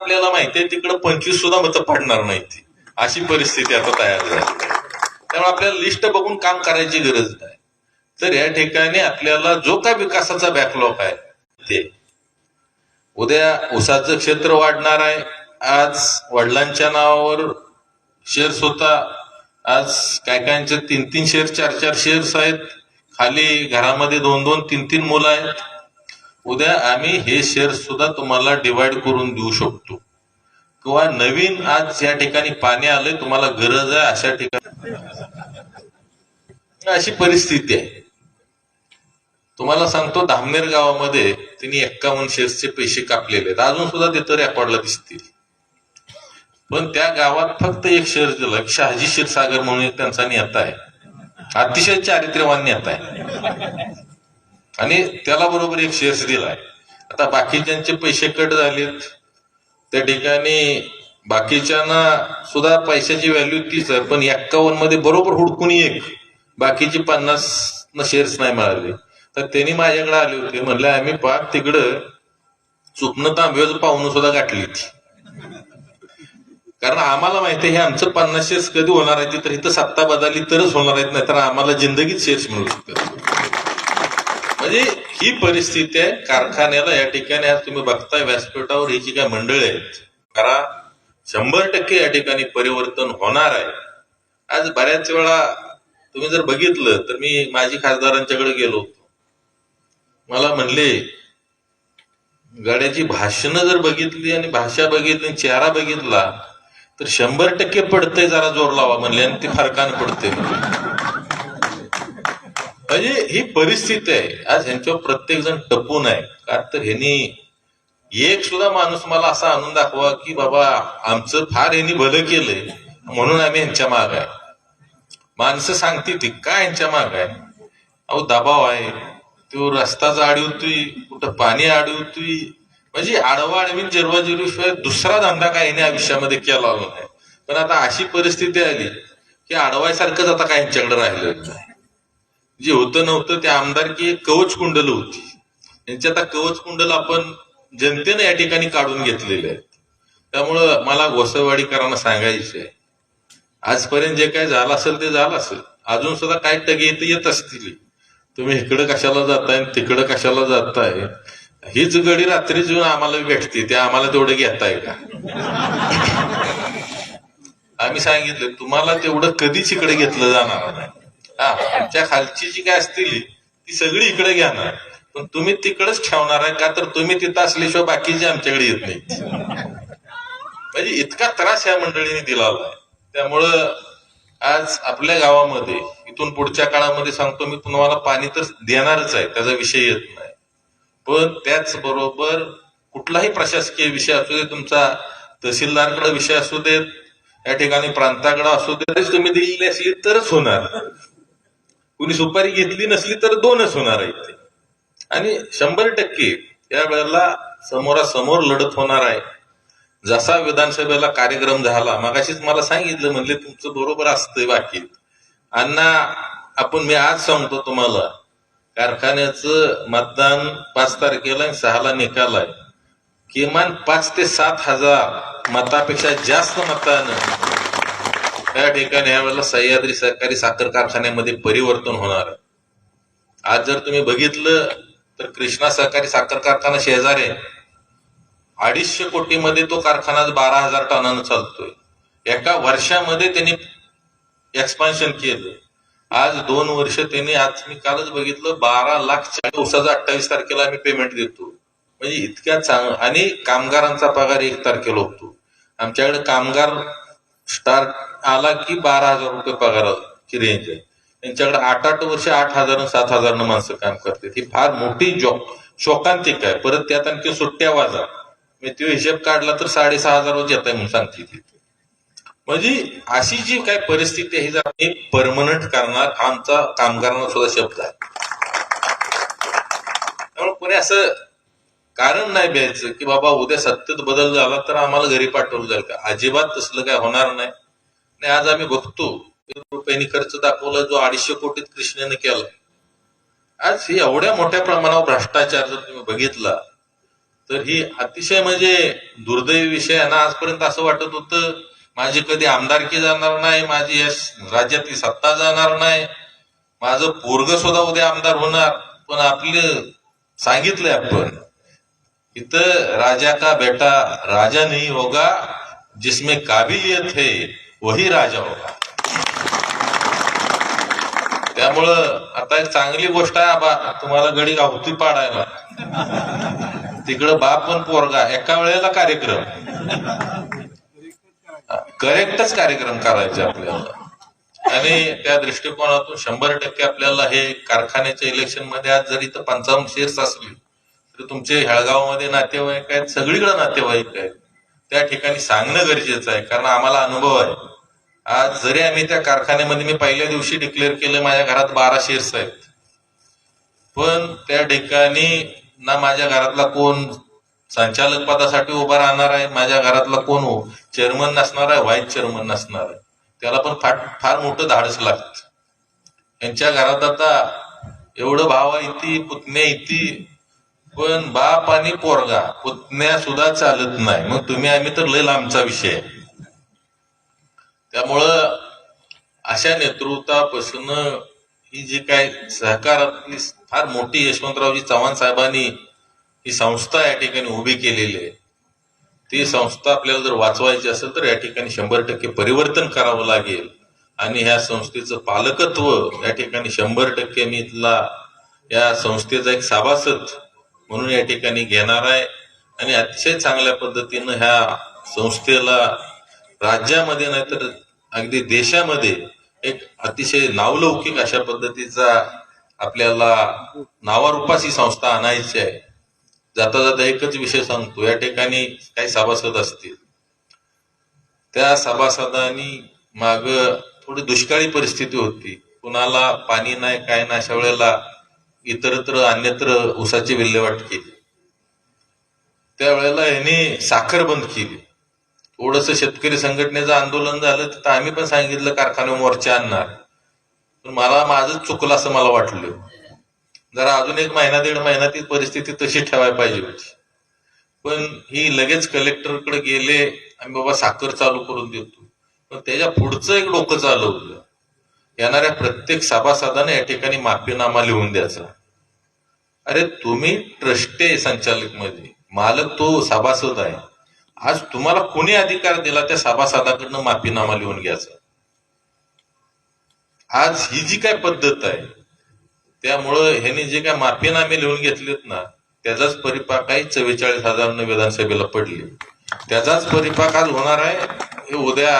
आपल्याला माहितीये तिकडे पंचवीस सुद्धा मतं पडणार नाही अशी परिस्थिती आता तयार झाली. त्यामुळे आपल्याला लिस्ट बघून काम करायची गरज नाही. तर या ठिकाणी आपल्याला जो काय विकासाचा बॅकलॉग आहे ते. उद्या उसाचं क्षेत्र वाढणार आहे. आज वडिलांच्या नावावर शेअर्स होता. आज काय कायचे तीन तीन शेअर चार चार शेअर्स आहेत. खाली घरामध्ये दोन दोन तीन तीन मुलं आहेत. उद्या आम्ही हे शेअर सुद्धा तुम्हाला डिवाइड करून देऊ शकतो. किंवा नवीन आज या ठिकाणी पाणी आलंय तुम्हाला गरज आहे अशा ठिकाणी. अशी परिस्थिती आहे. तुम्हाला सांगतो धामनेर गावामध्ये त्यांनी एक्कावन्न शेअर्सचे पैसे कापलेले आहेत. अजून सुद्धा ते तर रेकॉर्डला दिसतील. पण त्या गावात फक्त एक शेअर दिलं शहाजी क्षीरसागर म्हणून एक त्यांचा नेता आहे. अतिशय चारित्र्यवान नेता आहे. आणि त्याला बरोबर एक शेअर्स दिलाय. आता बाकीच्यांचे पैसे कट झालेत. त्या ठिकाणी बाकीच्यांना सुद्धा पैशाची व्हॅल्यू तीच आहे पण एक्कावन्नमध्ये बरोबर हुडकून एक. बाकीचे पन्नास शेअर्स नाही मिळाले. तर त्यांनी माझ्याकडे आले होते. म्हणले आम्ही पाक तिकडं चुकणं तांब्याचं पाहुणं सुद्धा गाठली होती. कारण आम्हाला माहिती आहे हे आमचं पन्नास शेअर्स कधी होणार आहे तर इथं सत्ता बदलली तरच होणार आहेत नाही तर आम्हाला जिंदगीत शेअर्स मिळू शकतात. म्हणजे ही परिस्थिती आहे कारखान्याला या ठिकाणी आज तुम्ही बघताय व्यासपीठावर ही जी काय मंडळी आहेत करा. शंभर टक्के या ठिकाणी परिवर्तन होणार आहे. आज बऱ्याच वेळा तुम्ही जर बघितलं तर मी माझी खासदारांच्याकडे गेलो होतो. मला म्हणले गाड्याची भाषणं जर बघितली आणि भाषा बघितली आणि चेहरा बघितला तर शंभर टक्के पडतंय जरा जोर लावा म्हणले आणि ते फरकानं पडते. म्हणजे ही परिस्थिती आहे. आज ह्यांच्यावर प्रत्येक जण टपून आहे. का तर ह्यांनी एक सुद्धा माणूस मला असा आणून दाखवा की बाबा आमचं फार यांनी भलं केलंय म्हणून आम्ही यांच्या माग आहे. माणसं सांगते ती काय यांच्या माग आहे? अहो दबाव आहे. तो रस्ताच आडवतोय कुठं पाणी आडवतोय. म्हणजे आडवा आडवीन जिरवा जिरवीशिवाय दुसरा धंदा काय याने आयुष्यामध्ये केला नाही. पण आता अशी परिस्थिती आली की आडवायसारखंच आता काय यांच्याकडे राहिलं नाही. जे होतं नव्हतं ते आमदारकी एक कवच कुंडल होती. यांची आता कवच कुंडल आपण जनतेनं या ठिकाणी काढून घेतलेले आहेत. त्यामुळं मला गोसावाडीकरांना सांगायचे आहे आजपर्यंत जे काय झालं असेल ते झालं असेल. अजून सुद्धा काय टगे येत येत असतील. तुम्ही इकडं कशाला जाताय तिकडं कशाला जाताय? हीच गडी रात्री येऊन आम्हाला भेटते ते आम्हाला तेवढं घेताय का? आम्ही सांगितलं तुम्हाला तेवढं कधीच इकडे घेतलं जाणार नाही. हा आमच्या खालची जी काय असतील ती सगळी इकडे घ्या ना. पण तुम्ही तिकडेच ठेवणार आहे का तर तुम्ही तिथं असल्याशिवाय बाकीचे आमच्याकडे येत नाही. म्हणजे इतका त्रास या मंडळीने दिला आहे. त्यामुळं आज आपल्या गावामध्ये इथून पुढच्या काळामध्ये सांगतो मी तुम्हाला पाणी तर देणारच आहे त्याचा विषय येत नाही. पण त्याच बरोबर कुठलाही प्रशासकीय विषय असू दे तुमचा तहसीलदारकडे विषय असू देत या ठिकाणी प्रांताकडे असू दे तुम्ही दिलेली असली तरच होणार. कुणी सुपारी घेतली नसली तर दोनच होणार आहे ते. आणि शंभर टक्के या वेळेला समोरासमोर लढत होणार आहे. जसा विधानसभेला कार्यक्रम झाला मगाशीच मला सांगितलं म्हणले तुमचं बरोबर असतंय बाकी अण्णा आपण मी आज सांगतो तुम्हाला कारखान्याचं मतदान पाच तारखेला आणि सहाला निकाल आहे किमान पाच ते सात हजार मतापेक्षा जास्त मतानं त्या ठिकाणी यावेळेला सह्याद्री सहकारी साखर कारखान्यामध्ये परिवर्तन होणार. आहे आज जर तुम्ही बघितलं तर कृष्णा सहकारी साखर कारखाना शेजारी अडीचशे कोटीमध्ये तो कारखाना बारा हजार टनानं चालतोय. एका वर्षामध्ये त्यांनी एक्सपान्शन केलं. आज दोन वर्ष त्यांनी आज मी कालच बघितलं बारा लाख दिवसाचा अठ्ठावीस तारखेला आम्ही पेमेंट देतो. म्हणजे इतक्या चांग आणि कामगारांचा पगार एक तारखेला होतो. आमच्याकडे कामगार स्टार्ट आला की बारा हजार रुपये पगाराची रेंज आहे. त्यांच्याकडे आठ आठ वर्ष आठ हजार सात हजार माणसं काम करतात ही फार मोठी जॉब शोकांतिक आहे. परत त्यात आणखी सुट्ट्या वाजा. मी तो हिशेब काढला तर साडेसहा हजार रोज येत आहे म्हणून सांगते तिथे म्हणजे अशी जी काय परिस्थिती आहे ही जर आम्ही परमनंट करणार आमचा कामगारांना सुद्धा शब्द आहे. त्यामुळे कोणी असं कारण नाही द्यायचं की बाबा उद्या सत्तेत बदल झाला तर आम्हाला घरी पाठवलं जाईल का? अजिबात तसलं काय होणार नाही. आणि आज आम्ही बघतो. रुपयांनी खर्च दाखवला जो अडीचशे कोटीत कृष्णेने केला. आज ही एवढ्या मोठ्या प्रमाणावर भ्रष्टाचार जर तुम्ही बघितला तर ही अतिशय म्हणजे दुर्दैवी विषय आहे. ना आजपर्यंत असं वाटत होतं माझी कधी आमदारकी जाणार नाही माझी राज्यातली सत्ता जाणार नाही. माझं पोरग सुद्धा उद्या आमदार होणार. पण आपलं सांगितलंय आपण इथं राजा का बेटा राजा नहीं होगा जिसमें काबिलियत है वही राजा होगा। त्यामुळं आता एक चांगली गोष्ट आहे आबा तुम्हाला गडी गावती पाडायला. तिकडं बाप पण पोरगा एका वेळेला कार्यक्रम. करेक्टच कार्यक्रम करायचे आपल्याला. आणि त्या दृष्टिकोनातून शंभर टक्के आपल्याला हे कारखान्याच्या इलेक्शनमध्ये आज जरी तर पंचावन्न शेअर्स असली तर तुमचे हेळगावमध्ये नातेवाईक आहेत सगळीकडे नातेवाईक आहेत. त्या ठिकाणी सांगणं गरजेचं आहे कारण आम्हाला अनुभव आहे. आज जरी आम्ही त्या कारखान्यामध्ये मी पहिल्या दिवशी डिक्लेअर केलं माझ्या घरात बारा शेअर्स आहेत. पण त्या ठिकाणी ना माझ्या घरातला कोण संचालक पदासाठी उभा राहणार आहे माझ्या घरातला कोण चेअरमन नसणार आहे व्हाईस चेअरमन नसणार आहे. त्याला पण फार फार मोठं धाडस लागतं. यांच्या घरात आता एवढं भाव आहे येते पुतण्या येते पण बाप आणि पोरगा पुतण्या सुद्धा चालत नाही. मग तुम्ही आम्ही तर लय लांबचा विषय आहे. त्यामुळं अशा नेतृत्वापासून ही जी काय सहकारातली फार मोठी यशवंतरावजी चव्हाण साहेबांनी ही संस्था या ठिकाणी उभी केलेली आहे. ती संस्था आपल्याला जर वाचवायची असेल तर या ठिकाणी शंभर टक्के परिवर्तन करावं लागेल. आणि ह्या संस्थेचं पालकत्व या ठिकाणी शंभर टक्के मी इथला या संस्थेचा एक सभासद म्हणून या ठिकाणी घेणार आहे. आणि अतिशय चांगल्या पद्धतीनं ह्या संस्थेला राज्यामध्ये नाही तर अगदी देशामध्ये एक अतिशय नावलौकिक अशा पद्धतीचा आपल्याला नावारूपास ही संस्था आणायची आहे. जाता जाता एकच विषय सांगतो या ठिकाणी काही सभासद असतील. त्या सभासदांनी माग थोडी दुष्काळी परिस्थिती होती. कुणाला पाणी नाही काय नाही अशा वेळेला इतरत्र अन्यत्र ऊसाची विल्हेवाट केली. त्यावेळेला यांनी साखर बंद केली. थोडस शेतकरी संघटनेचं आंदोलन झालं तर आम्ही पण सांगितलं कारखाना मोर्चा आणणार. पण मला माझं चुकलं असं मला वाटलं. जरा अजून एक महिना दीड महिना ती परिस्थिती तशी ठेवायला पाहिजे होती. पण ही लगेच कलेक्टरकडे गेले आम्ही बाबा साखर चालू करून देतो. पण त्याच्या पुढचं एक डोकं चालवलं. येणाऱ्या प्रत्येक सभासदाने या ठिकाणी माफीनामा लिहून द्यायचा. अरे तुम्ही ट्रस्टे संचालकमध्ये मालक तो सभासद आहे. आज तुम्हाला कोणी अधिकार दिला त्या सभासदाकडनं माफीनामा लिहून घ्यायचा? आज ही जी काय पद्धत आहे त्यामुळं ह्यांनी जे काय माफीनामे लिहून घेतलेत ना त्याचाच परिपाक आहे चव्वेचाळीस हजार विधानसभेला पडले. त्याचाच परिपाक आज होणार आहे हे उद्या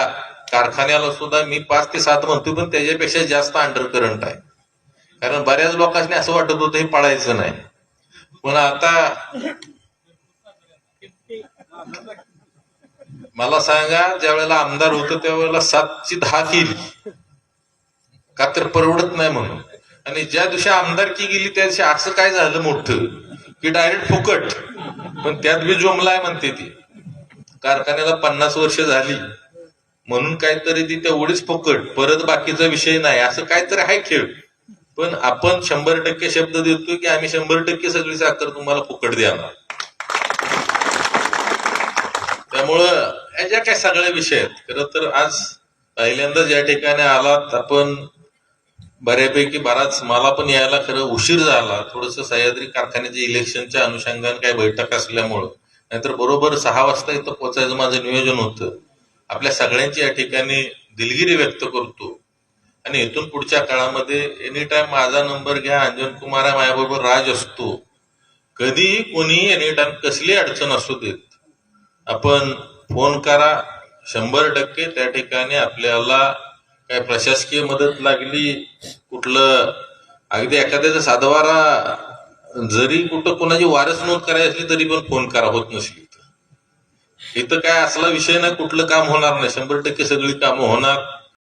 कारखान्याला सुद्धा मी पाच ते सात म्हणतो पण त्याच्यापेक्षा जास्त अंडर करंट आहे. कारण बऱ्याच लोकांनी असं वाटत होतं हे पाळायचं नाही. पण आता मला सांगा ज्या वेळेला आमदार होतो त्यावेळेला सातची दहा केली. का तर परवडत नाही म्हणून. आणि ज्या दिवशी आमदारकी गेली त्या दिवशी असं काय झालं मोठं की डायरेक्ट फुकट. पण त्यात बी जोमलाय म्हणते ती. कारखान्याला पन्नास वर्ष झाली. म्हणून काहीतरी ती तेवढीच फुकट परत बाकीचा विषय नाही असं काहीतरी आहे खेळ. पण आपण शंभर टक्के शब्द देतोय की आम्ही शंभर टक्के सगळी साखर तुम्हाला फुकट देणार. त्यामुळं याच्या काय सगळ्या विषय आहेत खरं तर आज पहिल्यांदा ज्या ठिकाणी आलात. आपण बऱ्यापैकी बराच मला पण यायला खरं उशीर झाला. थोडस सह्याद्री कारखान्याच्या इलेक्शनच्या अनुषंगाने काही बैठक असल्यामुळं. नाहीतर बरोबर सहा वाजता इथं पोचायचं माझं नियोजन होतं. आपल्या सगळ्यांची या ठिकाणी दिलगिरी व्यक्त करतो. आणि इथून पुढच्या काळामध्ये एनी टाइम माझा नंबर घ्या अंजन कुमार माझ्याबरोबर राज असतो. कधीही कोणी एनी टाइम कसली अडचण असू देत. आपण फोन करा शंभर टक्के त्या ठिकाणी आपल्याला काय प्रशासकीय मदत लागली कुठलं अगदी एखाद्याचा साधवारा जरी कुठं कोणाची वारस नोंद करायची असली तरी पण फोन करा होत नसली. इथं काय असला विषय नाही कुठलं काम होणार नाही. शंभर टक्के सगळी कामं होणार.